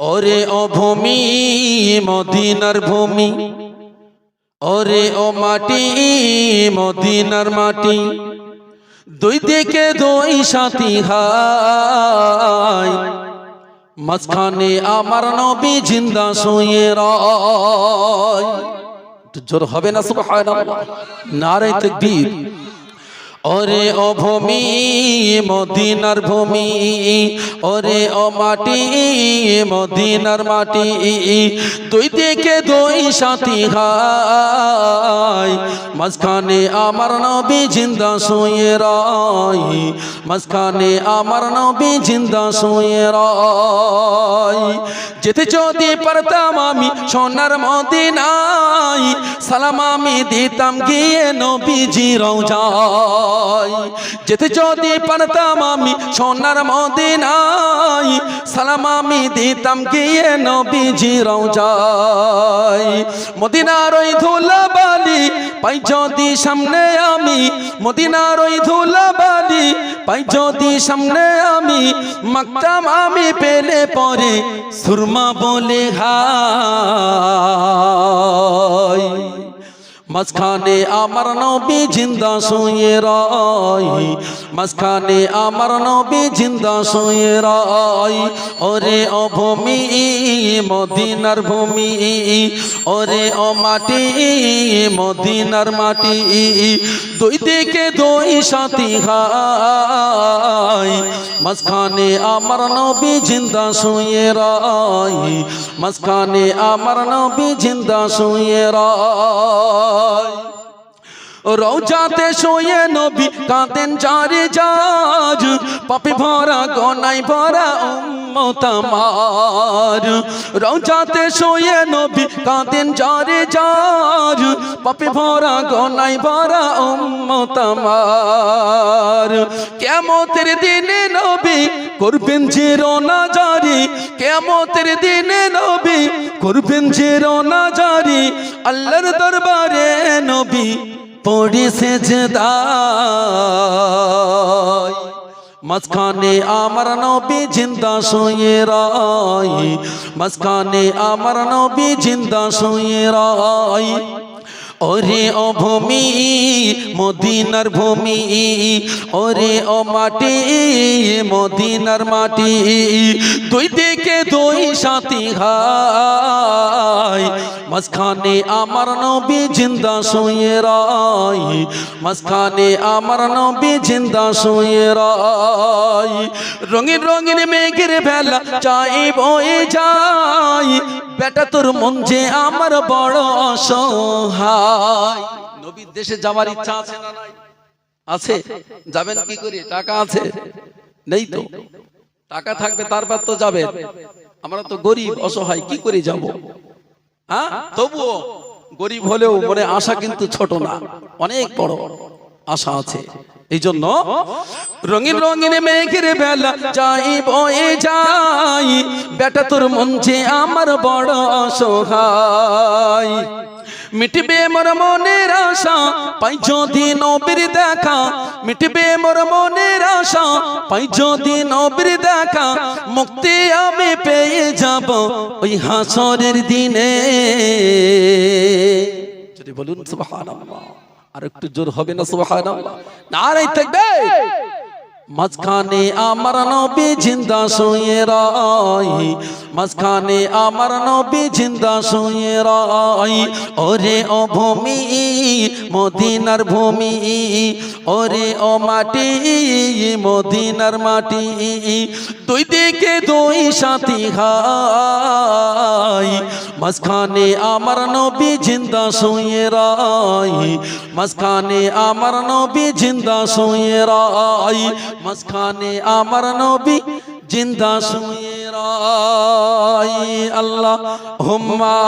ওরে ও ভূমি, মদিনার ভূমি। ওরে ও মাটি, মদিনার মাটি। দুই দিকে দুই সাথী হাই মাঝখানে আমার নবী জিন্দা শুয়ে রয়। জোর হবে না, সুবহানাল্লাহ। নারে তাকবীর। ওরে ও ভূমি মদিনার ভূমি ওরে ও মাটি মদিনার মাটি দুই দিকে দুই সাথী হাই মাঝখানে আমার নবী জিন্দা শুয়ে রয় মাঝখানে আমার নবী জিন্দা শুয়ে রয়। যেতে যদি পারতাম আমি সোনার মদিনায়, সালাম আমি দিতাম গিয়ে নবীজি রওজায়। যেতে যদি পারতাম আমি সোনার মদিনায় সালাম আমি দিতাম গিয়ে নবীজি রওজাই মদিনার ওই ধুলা বালি পাই যদি সামনে আমি, মদিনার ওই ধুলা বালি পাই যদি সামনে আমি মাকতাম আমি পেলে পরে সুরমা বলে হাই মাঝখানে আমার নবী জিন্দা শুয়ে রয়, মাঝখানে আমার নবী জিন্দা শুয়ে রয়। ওরে ও ভূমি, মদিনার ভূমি, ওরে ও মাটি, মদিনার মাটি। দুই দিকে দুই সাথী হাই মাঝখানে আমার নবী জিন্দা শুয়ে রয়, মাঝখানে আমার নবী জিন্দা শুয়ে রয় রৌজাতে শোয়ে নবী কাঁদেন চারে যাজ পাপে ভরা গনাই ভরা উম্মত আমার। রৌজাতে শোয়ে নবী কাঁদেন চারে যাজ পাপে ভরা গনাই ভরা উম্মত আমার। কেমতের দিনে নবী করবেন জিরোনা জারি কেমতের দিনে নবী করবেন জিরোনা জারি আল্লাহর দরবারে নবী পড়েছে জেদাই মাঝখানে আমার নবী জিন্দা শুয়ে রাই মাঝখানে আমার নবী জিন্দা শুয়ে রাই ওরে ও ভূমি মদিনার ভূমি ওরে ও মাটি মদিনার মাটি দুই দিকে দুই সাথী হাই মাঝখানে আমার নবী জিন্দা শুয়ে রাই মাঝখানে আমার নবী জিন্দা শুয়ে রাই রঙিন রঙিন মেঘের ভেলা চাই বয়ে যাই বেটা তোর মন যে আমার বড় অসহায়। নবীর দেশে যাওয়ার ইচ্ছা আছে না নাই? আছে। যাবেন কি করে? টাকা আছে? নেই তো। টাকা থাকবে, তারপর তো যাবে। আমরা তো গরিব, অসহায়, কি করে যাব? হ্যাঁ? তবুও গরিব হলেও মনে আশা কিন্তু ছোট না। অনেক বড় আশা আছে। এই জন্য রঙিন রঙিন মেঘের বেলা যাই, বয়ে যাই, বেটা তোর মন যে আমার বড় অসহায়। মিটবে মোর মনের আশা, পাই যদি নবীর দেখা। মিটবে মোর মনের আশা, পাই যদি নবীর দেখা। মুক্তি আমি পেয়ে যাব ওই হাসরের দিনে। যদি বলুন, সুবহানাল্লাহ। আর একটু জোর হবে না, সুবহানাল্লাহ? নারাই থাকবে। মাঝখানে আমার নবী জিন্দা শুয়ে রয় মাঝখানে আমার নবী জিন্দা শুয়ে রয় ওরে ও ভূমি মদিনার ভূমি ওরে ও মাটি মদিনার মাটি দুই দিকে দুই সাথী হাই মাঝখানে আমার নবী জিন্দা শুয়ে রয় মাঝখানে আমার নবী জিন্দা শুয়ে রয় মাঝখানে আমার নবী জিন্দা শুয়ে রাই আল্লাহ হুম্মা।